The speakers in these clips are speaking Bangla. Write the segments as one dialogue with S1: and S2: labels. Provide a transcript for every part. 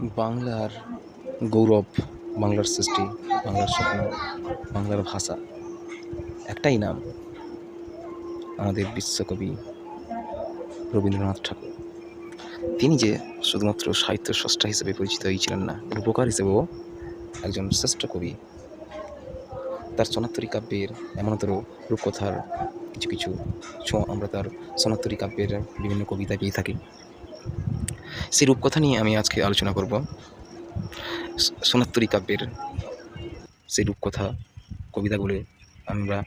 S1: বাংলার গৌরব, বাংলার সৃষ্টি, বাংলার স্বপ্ন, বাংলার ভাষা একটাই নাম আমাদের বিশ্বকবি রবীন্দ্রনাথ ঠাকুর। তিনি যে শুধুমাত্র সাহিত্য স্রষ্টা হিসেবে পরিচিত হয়েছিলেন না, রূপকার হিসেবেও একজন শ্রেষ্ঠ কবি। তার সনাত্তরী কাব্যের এমনতর রূপকথার কিছু কিছু ছোঁয়া আমরা তার সনাত্তরী কাব্যের বিভিন্ন কবিতায় পেয়ে থাকি। সেই রূপকথা নিয়ে আমি আজকে আলোচনা করব। সোনাত্তরী কাব্যের সেই রূপকথা কবিতাগুলো আমরা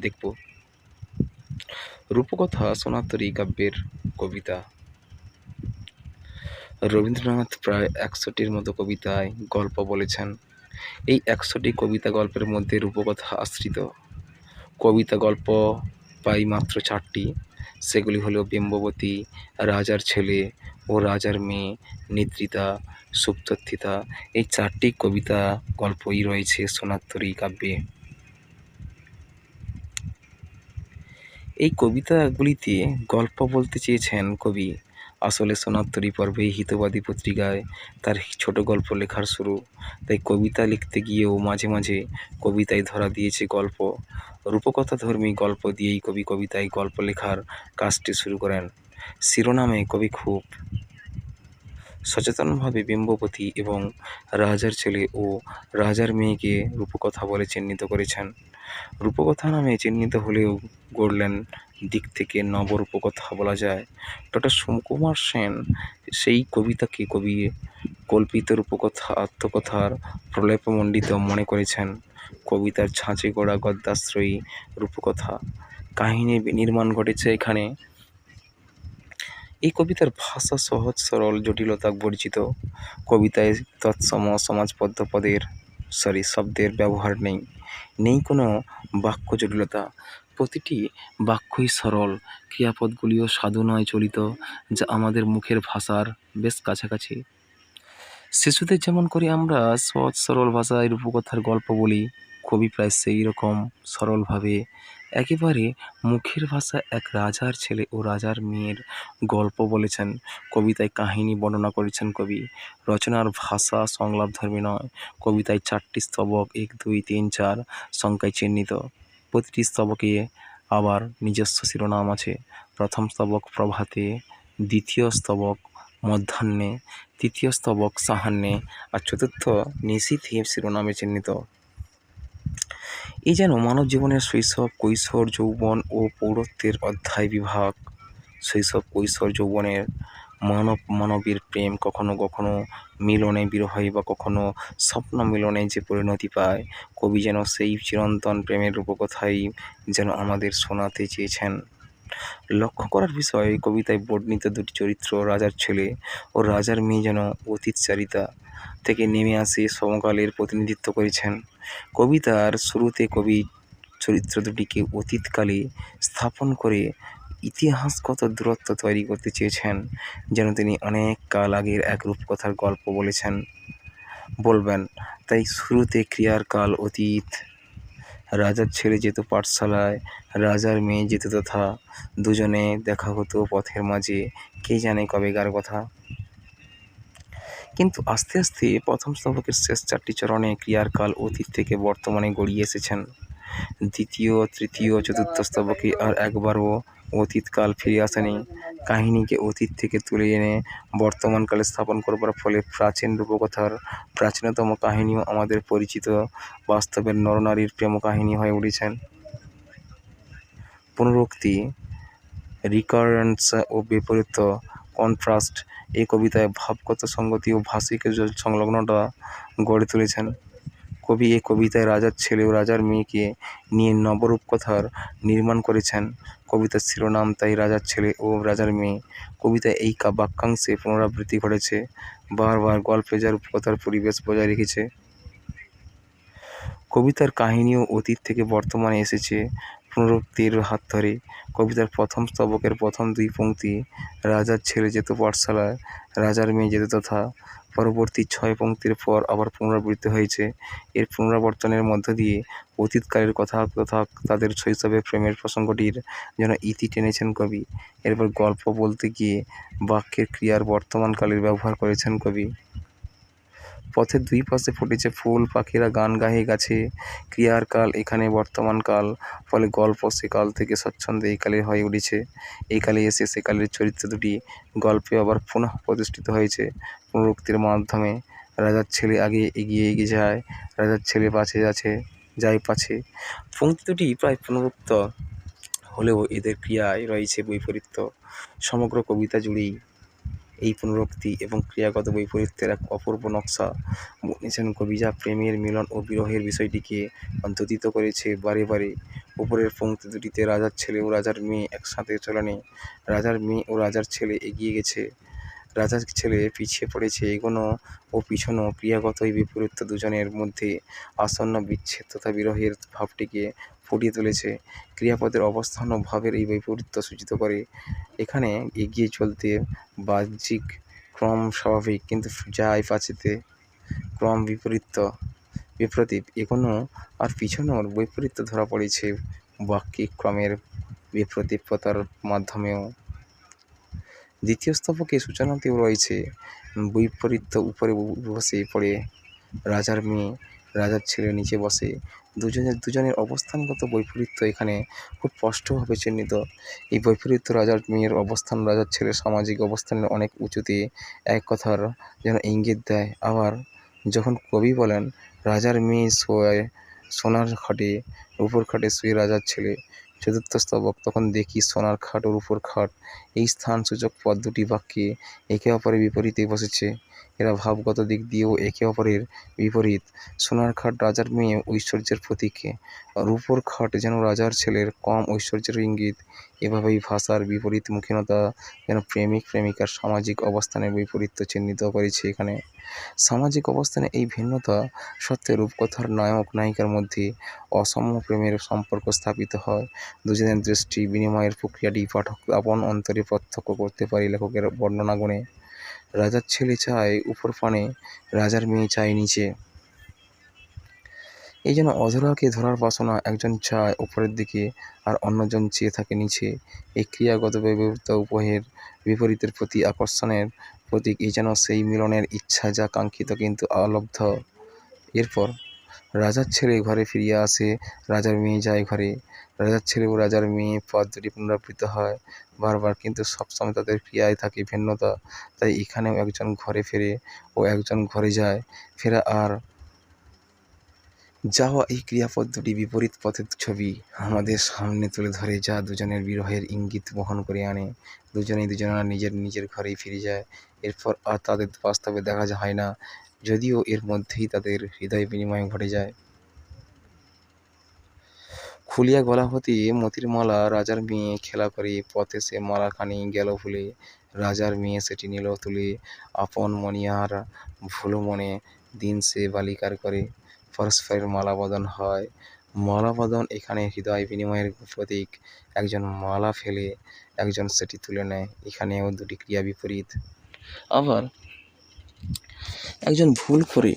S1: দেখব। রূপকথা সোনাত্তরী কাব্যের কবিতা। রবীন্দ্রনাথ প্রায় একশোটির মতো কবিতায় গল্প বলেছেন। এই একশোটি কবিতা গল্পের মধ্যে রূপকথা আশ্রিত। কবিতা গল্প পাই মাত্র চারটি। সেগুলি হলো বিম্ববতী, রাজার ছেলে ও রাজার মেয়ে, নিদ্রিতা সুপ্তিতা এই চারটি কবিতা গল্পই রয়েছে সোনাত্তরী কাব্যে। এই কবিতাগুলিতে গল্প বলতে চেয়েছেন কবি আসলে সোনাত্তরী পর্বে হিতবাদী পত্রিকায় তার ছোট গল্প লেখার শুরু। তাই কবিতা লিখতে গিয়েও মাঝে মাঝে কবিতায় ধরা দিয়েছে গল্প। রূপকথা ধর্মী গল্প দিয়েই কবি কবিতায় গল্প লেখার কাজটি শুরু করেন। শিরোনামে কবি খুব সচেতনভাবে বিম্বপতি এবং রাজার ছেলে ও রাজার মেয়েকে রূপকথা বলে চিহ্নিত করেছেন। রূপকথা নামে চিহ্নিত হলেও গড়লেন দিক থেকে নবরূপকথা বলা যায়। ডক্টর সোমকুমার সেন সেই কবিতাকে কবি কল্পিত রূপকথা, আত্মকথার প্রলেপমণ্ডিত মনে করেছেন। কবিতার ছাঁচে গড়া গদ্যাশ্রয়ী রূপকথা। কাহিনী নির্মাণ ঘটেছে এখানে। এই কবিতার ভাষা সহজ, সরল, জটিলতা বর্জিত। কবিতায় তৎসম সমাজবদ্ধ পদের সরি শব্দের ব্যবহার নেই। নেই কোনো বাক্য জটিলতা। প্রতিটি বাক্যই সরল। ক্রিয়াপদগুলিও সাধু নয় চলিত, যা আমাদের মুখের ভাষার বেশ কাছাকাছি। শিশুদের যেমন করে আমরা সহজ, সরল ভাষায় রূপকথার গল্প বলি, কবি প্রায় সেই রকম সরলভাবে একেবারে মুখের ভাষা এক রাজার ছেলে ও রাজার মেয়ের গল্প বলেছেন। কবিতায় কাহিনী বর্ণনা করেছেন কবি। রচনার ভাষা সংলাপ ধর্মী নয়। কবিতায় চারটি স্তবক, এক, দুই, তিন, চার সংখ্যায় চিহ্নিত। প্রতিটি স্তবকে আবার নিজস্ব শিরোনাম আছে। প্রথম স্তবক প্রভাতে, দ্বিতীয় স্তবক মধ্যাহ্নে, তৃতীয় স্তবক সাহান্যে আর চতুর্থ নিশীথে শিরোনামে চিহ্নিত। এই যেন মানব জীবনের শৈশব, কৈশোর, যৌবন ও পৌরত্বের অধ্যায় বিভাগ। শৈশব, কৈশোর, যৌবনের মানব, মানবীর প্রেম কখনো কখনো মিলনে বিরহে বা কখনো স্বপ্ন মিলনে যে পরিণতি পায়, কবি যেন সেই চিরন্তন প্রেমের রূপকথাই যেন আমাদের শোনাতে চেয়েছেন। লক্ষ্য করার বিষয়, কবিতায় বর্ণিত দুটি চরিত্র, রাজার ছেলে ও রাজার মেয়ে যেন অতীতচারিতা থেকে নেমে আসে সমকালের প্রতিনিধিত্ব করেছেন। কবিতার শুরুতে কবি চরিত্র দুটিকে অতীতকালে স্থাপন করে ইতিহাসগত দূরত্ব তৈরি করতে চেয়েছেন, যেন তিনি অনেক কাল আগের এক রূপকথার গল্প বলেছেন। বলবেন, তাই শুরুতে ক্রিয়ার কাল অতীত। রাজার ছেলে যেত পাঠশালায়, রাজার মেয়ে যেত তথা দুজনে দেখা হতো পথের মাঝে। কে জানে কবেকার কথা? কিন্তু আস্তে আস্তে প্রথম স্তবকের শেষ চারটি চরণে ক্রিয়ার কাল অতীত থেকে বর্তমানে গড়িয়ে এসেছেন। দ্বিতীয়, তৃতীয়, চতুর্থ স্তবকে আর একবারও অতীতকাল ফিরে আসেনি। কাহিনীকে অতীত থেকে তুলে এনে বর্তমানকালে স্থাপন করবার ফলে প্রাচীন রূপকথার প্রাচীনতম কাহিনীও আমাদের পরিচিত। বাস্তবের নরনারীর প্রেম কাহিনী হয়ে উঠেছেন। পুনরুক্তি, রিকারেন্স ও বিপরীত কন্ট্রাস্ট এই কবিতায় ভাবগত সঙ্গতি ও ভাষিক সংলগ্নটা গড়ে তুলেছেন। কবি এই কবিতায় রাজার ছেলে ও রাজার মেয়েকে নিয়ে নবরূপ কথার নির্মাণ করেছেন। কবিতার শিরোনাম তাই রাজার ছেলে ও রাজার মেয়ে। কবিতা এই বাক্যাংশে পুনরাবৃত্তি ঘটেছে। বারবার গল্পে যার উপকথার পরিবেশ বজায় রেখেছে। কবিতার কাহিনীও অতীত থেকে বর্তমানে এসেছে পুনরুক্তির হাত ধরে। কবিতার প্রথম স্তবকের প্রথম দুই পংক্তি, রাজার ছেলে যেত পাঠশালায় রাজার মেয়ে যেত তথা পরবর্তী ছয় পংক্তির পর আবার পুনরাবৃত্তি হয়েছে। এর পুনরাবর্তনের মধ্য দিয়ে অতীতকালের কথা তথা তাদের শৈশবের প্রেমের প্রসঙ্গটির যেন ইতি টেনেছেন কবি। এরপর গল্প বলতে গিয়ে বাক্যের ক্রিয়ার বর্তমানকালের ব্যবহার করেছেন কবি। পথের দুই পাশে ফুটেছে ফুল, পাখিরা গান গাহে গাছে। ক্রিয়ার কাল এখানে, বর্তমান কাল, ফলে গল্প সে কাল থেকে স্বচ্ছন্দে এই কালে হয়ে উঠেছে। এই কালে এসে সে কালের চরিত্র দুটি গল্পে আবার পুনঃ প্রতিষ্ঠিত হয়েছে। পুনরুক্তির মাধ্যমে রাজার ছেলে আগে এগিয়ে এগিয়ে যায়, রাজার ছেলে পাছে আছে যায় পাছে পংক্তি দুটি প্রায় পুনরুক্ত হলেও এদের ক্রিয়ায় রয়েছে বৈপরীত্য। সমগ্র কবিতা জুড়েই এই পুনরুক্তি এবং ক্রিয়াগত বৈপরীত্যের এক অপূর্ব নকশা। বুনেছেন কবি যা প্রেমের মিলন ও বিরহের বিষয়টিকে অন্তর্হিত করেছে বারে বারে। উপরের পঙ্ক্তি দুটিতে রাজার ছেলে ও রাজার মেয়ে একসাথে চলনে। রাজার মেয়ে ও রাজার ছেলে এগিয়ে গেছে। রাজার ছেলে পিছিয়ে পড়েছে এগোনো ও পিছনো ক্রিয়াগতই এই বিপরীত্য দুজনের মধ্যে আসন্ন বিচ্ছেদ তথা বিরহের ভাবটিকে ফুটিয়ে তুলেছে। ক্রিয়াপদের অবস্থান ও ভাবের এই বৈপরীত্য সূচিত করে। এখানে এগিয়ে চলতে বাহ্যিক ক্রম স্বাভাবিক, কিন্তু যায় পাচিতে ক্রম বিপরীত্য বিপ্রতীপ এগোনো আর পিছনোর বৈপরীত্য ধরা পড়েছে বাক্যিক ক্রমের বিপ্রতীপতার মাধ্যমেও। দ্বিতীয় স্তবকে সূচনাতেও রয়েছে, বৈপরীত্য উপরে বসে পড়ে, রাজার মেয়ে, রাজার ছেলে নিচে বসে দুজনের দুজনের অবস্থানগত বৈপরীত্য এখানে খুব স্পষ্টভাবে চিহ্নিত। এই বৈপরীত্য রাজার মেয়ের অবস্থান, রাজার ছেলের সামাজিক অবস্থানের অনেক উঁচুতে এক কথার যেন ইঙ্গিত দেয়। আবার যখন কবি বলেন, রাজার মেয়ে শোয় সোনার খাটে উপর খাটে শুয়ে রাজার ছেলে, চতুর্থ স্তবক, তখন দেখি সোনার খাট ওর উপর খাট, এই স্থান সূচক পদ দুটি বাক্যে একে অপরের বিপরীতে বসেছে। এরা ভাবগত দিক দিয়েও একে অপরের বিপরীত। সোনার খাট রাজার মেয়ে ঐশ্বর্যের প্রতীকে। রূপোর খাট যেন রাজার ছেলের কম ঐশ্বর্যের ইঙ্গিত। এভাবেই ভাষার বিপরীতমুখীনতা যেন প্রেমিক প্রেমিকার সামাজিক অবস্থানের বৈপরীত্য চিহ্নিত করেছে এখানে। সামাজিক অবস্থানে এই ভিন্নতা সত্ত্বে রূপকথার নায়ক নায়িকার মধ্যে অসাম্য প্রেমের সম্পর্ক স্থাপিত হয়। দুজনের দৃষ্টি বিনিময়ের প্রক্রিয়াটি পাঠক আপন অন্তরে প্রত্যক্ষ করতে পারে লেখকের বর্ণনাগুণে। রাজার ছেলে চায় উপর পানে রাজার মেয়ে চায় নিচে। এই যেন অধরাকে ধরার বাসনা একজন চায় উপরের দিকে আর অন্যজন চেয়ে থাকে নিচে। এই ক্রিয়াগত ব্যবহৃত উপহের বিপরীতের প্রতি আকর্ষণের প্রতীক, এই যেন সেই মিলনের ইচ্ছা যা কাঙ্ক্ষিত কিন্তু আলব্ধ এরপর রাজার ছেলে ঘরে ফিরিয়া আসে, রাজার মেয়ে যায় ঘরে। রাজার ছেলে ও রাজার মেয়ে পদ দুটি পুনরাবৃত্ত হয়। বারবার কিন্তু সবসময় তাদের ক্রিয়ায় থাকে ভিন্নতা। তাই এখানেও একজন ঘরে ফেরে ও একজন ঘরে যায়। ফেরা আর যাওয়া এই ক্রিয়াপদ দুটি বিপরীত পথের ছবি। আমাদের সামনে তুলে ধরে যা দুজনের বিরহের ইঙ্গিত বহন করে আনে। দুজনেই দুজনা নিজের নিজের ঘরেই ফিরে যায়। এরপর আর তাদের বাস্তবে দেখা যায় না। যদিও এর মধ্যেই তাদের হৃদয় বিনিময় ঘটে যায়। খুলিয়া গলা হতে মতির মালা, রাজার মেয়ে খেলা করে পথে সে মালা মালাখানি গেল ভুলে রাজার মেয়ে সেটি নিল তুলে। আপন মনিয়ার ভুলো মনে দিন সে বালিকার করে। পরস্পরের মালাবদন হয়। মালাবদন এখানে হৃদয় বিনিময়ের প্রতীক। একজন মালা ফেলে একজন সেটি তুলে নেয়। এখানেও দুটি ক্রিয়া বিপরীত। আবার একজন ভুল করে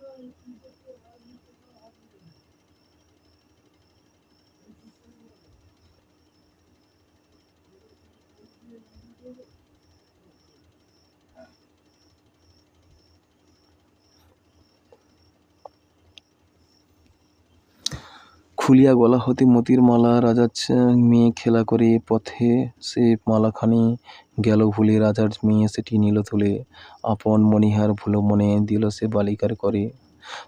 S1: Thank you. খুলিয়া গলা হতে মতির মালা রাজার মেয়ে খেলা করে পথে সে মালাখানি গেল ভুলে, রাজার মেয়ে সেটি নিল তুলে। আপন মনিহার ভুলো মনে দিল সে বালিকার করে।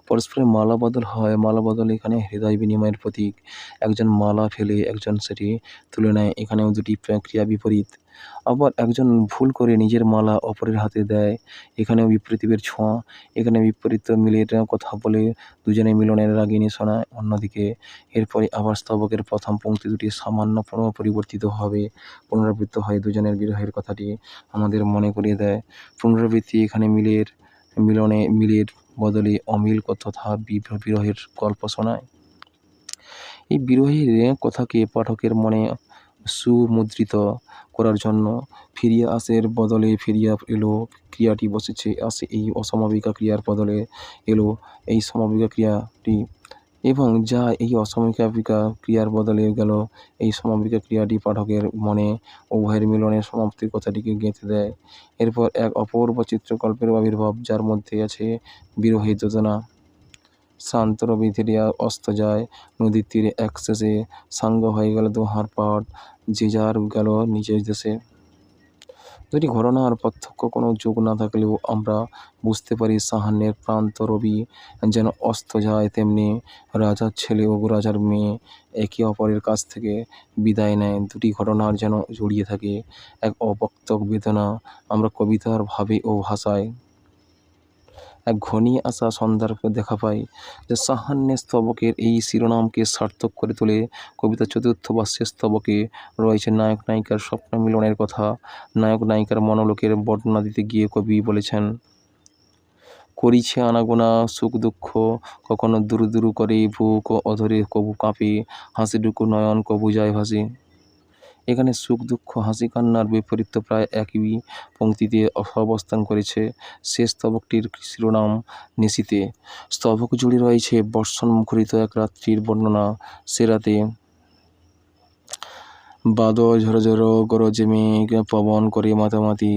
S1: পরস্পরের মালা বদল হয়। মালা বদল এখানে হৃদয় বিনিময়ের প্রতীক। একজন মালা ফেলে একজন সেটি তুলে নেয়। এখানেও দুটি ক্রিয়া বিপরীত। আবার একজন ভুল করে নিজের মালা অপরের হাতে দেয়। এখানেও বিপরীতের ছোঁয়া। এখানে বিপরীত মিলের কথা বলে দুজনে মিলনের রাগিনী শোনায় অন্যদিকে। এরপরে আবার স্তবকের প্রথম পংক্তি দুটি সামান্য পুনঃ পরিবর্তিত হবে। পুনরাবৃত্ত হয় দুজনের বিরহের কথাটি আমাদের মনে করিয়ে দেয়। পুনরাবৃত্তি এখানে মিলের মিলনে মিলের বদলে অমিল তথা বিরহের গল্প শোনায়। এই বিরহের কথাকে পাঠকের মনে সুমুদ্রিত করার জন্য ফিরিয়া আসের বদলে ফিরিয়া এলো, ক্রিয়াটি বসেছে, আসে এই অসমাবিকা ক্রিয়ার বদলে এলো এই সমাবিকা ক্রিয়াটি। এবং যা এই অসমাবিকা ক্রিয়ার বদলে গেল, এই সমাবিকা ক্রিয়াটি পাঠকের মনে উভয়ের মিলনের সমাপ্তির কথাটিকে গেঁথে দেয়। এরপর এক অপূর্ব চিত্রকল্পের আবির্ভাব, যার মধ্যে আছে বিরহী যোজনা। শান্ত রবি অস্ত যায়, নদীর তীরে এক শেষে সাঙ্গ হয়ে গেল দোহার পাট যে যার গেল নিজের দেশে। দুটি ঘটনার পার্থক্য কোনো যোগ না থাকলেও আমরা বুঝতে পারি, সাহান্যের প্রান্ত রবি যেন অস্ত যায় তেমনি রাজার ছেলে ও রাজার মেয়ে একে অপরের কাছ থেকে বিদায় নেয়। দুটি ঘটনার যেন জড়িয়ে থাকে। এক অব্যক্ত বেদনা আমরা কবিতার ভাবে ও ভাষায় এক ঘনিয়ে আসা সন্ধ্যার দেখা পাই যে সাহান্যের স্তবকের এই শিরোনামকে সার্থক করে তোলে কবিতার চতুর্থ বা শেষ স্তবকে। রয়েছে নায়ক নায়িকার স্বপ্ন মিলনের কথা। নায়ক নায়িকার মনোলোকের বর্ণনা দিতে গিয়ে কবি বলেছেন, করিছে আনাগোনা, সুখ দুঃখ, কখনো দুরু দুরু করে বুক অধরে কবু কাঁপে, হাসিটুকু নয়ন কবু যায় ভাসে। এখানে সুখ, দুঃখ, হাসি, কান্নার বিপরীত প্রায় একই পংক্তিতে অবস্থান করেছে শেষ স্তবকটির শিরোনাম নিশিতে। স্তবক জুড়ে রয়েছে বর্ষণ মুখরিত এক রাত্রির বর্ণনা সে রাতে। বাদল ঝরঝর ঝড়ো গরজে মেঘ পবন করে মাতামাতি।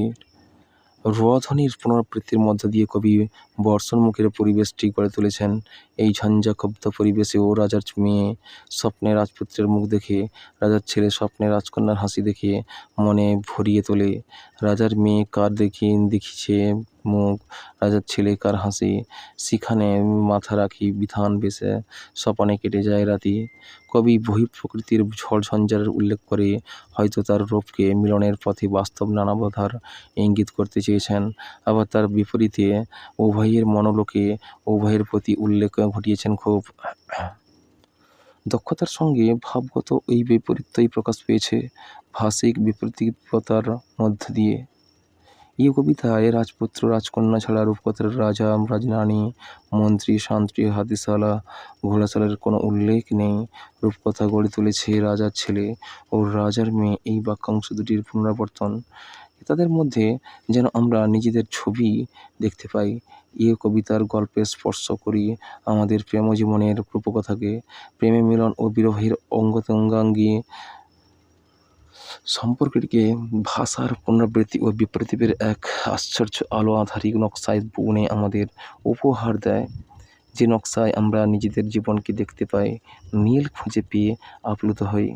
S1: রোধ্বনির পুনরাবৃত্তির মধ্য দিয়ে কবি বর্ষণমুখের পরিবেশটি গড়ে তুলেছেন। এই ঝঞ্ঝাকব্ধ পরিবেশে ও রাজার মেয়ে স্বপ্নে রাজপুত্রের মুখ দেখে, রাজার ছেলে স্বপ্নে রাজকন্যার হাসি দেখে, মনে ভরিয়ে তোলে। রাজার মেয়ে কার দেখিয়ে দেখিছে মুখ, রাজার ছেলে কার হাসি, সেখানে মাথা রাখি, বিধান বেশে স্বপনে কেটে যায় রাতি। কবি বহিঃপ্রকৃতির ঝড় ঝঞ্ঝারের উল্লেখ করে হয়তো তার রূপকে মিলনের পথে বাস্তব নানা বাধার ইঙ্গিত করতে চেয়েছেন। আবার তার বিপরীতে উভয়ের মনোলোকে উভয়ের প্রতি উল্লেখ ঘটিয়েছেন খুব। দক্ষতার সঙ্গে ভাবগত এই বৈপরীত্যই প্রকাশ পেয়েছে। ভাষিক বিপরীততার মধ্য দিয়ে। এই কবিতায় রাজপুত্র রাজকন্যা ছাড়া রূপকথার রাজা রাজরানী মন্ত্রী শান্ত্রী হাতিশালা, ঘোড়াশালার কোনো উল্লেখ নেই। রূপকথা গড়ে তুলেছে রাজার ছেলে ও রাজার মেয়ে এই বাক্যাংশ দুটির পুনরাবর্তন। তাদের মধ্যে যেন আমরা নিজেদের ছবি দেখতে পাই। এ কবিতার গল্পে স্পর্শ করি আমাদের প্রেম জীবনের রূপকথাকে। প্রেমে মিলন ও বিরহের অঙ্গতে অঙ্গাঙ্গী সম্পর্কটিকে ভাষার পুনরাবৃত্তি ও বিপ্রতীপের এক আশ্চর্য আলো আধারিক নকশায় বুনে আমাদের উপহার দেয়। যে নকশায় আমরা নিজেদের জীবনকে দেখতে পাই, নীল খুঁজে পেয়ে আপ্লুত হই।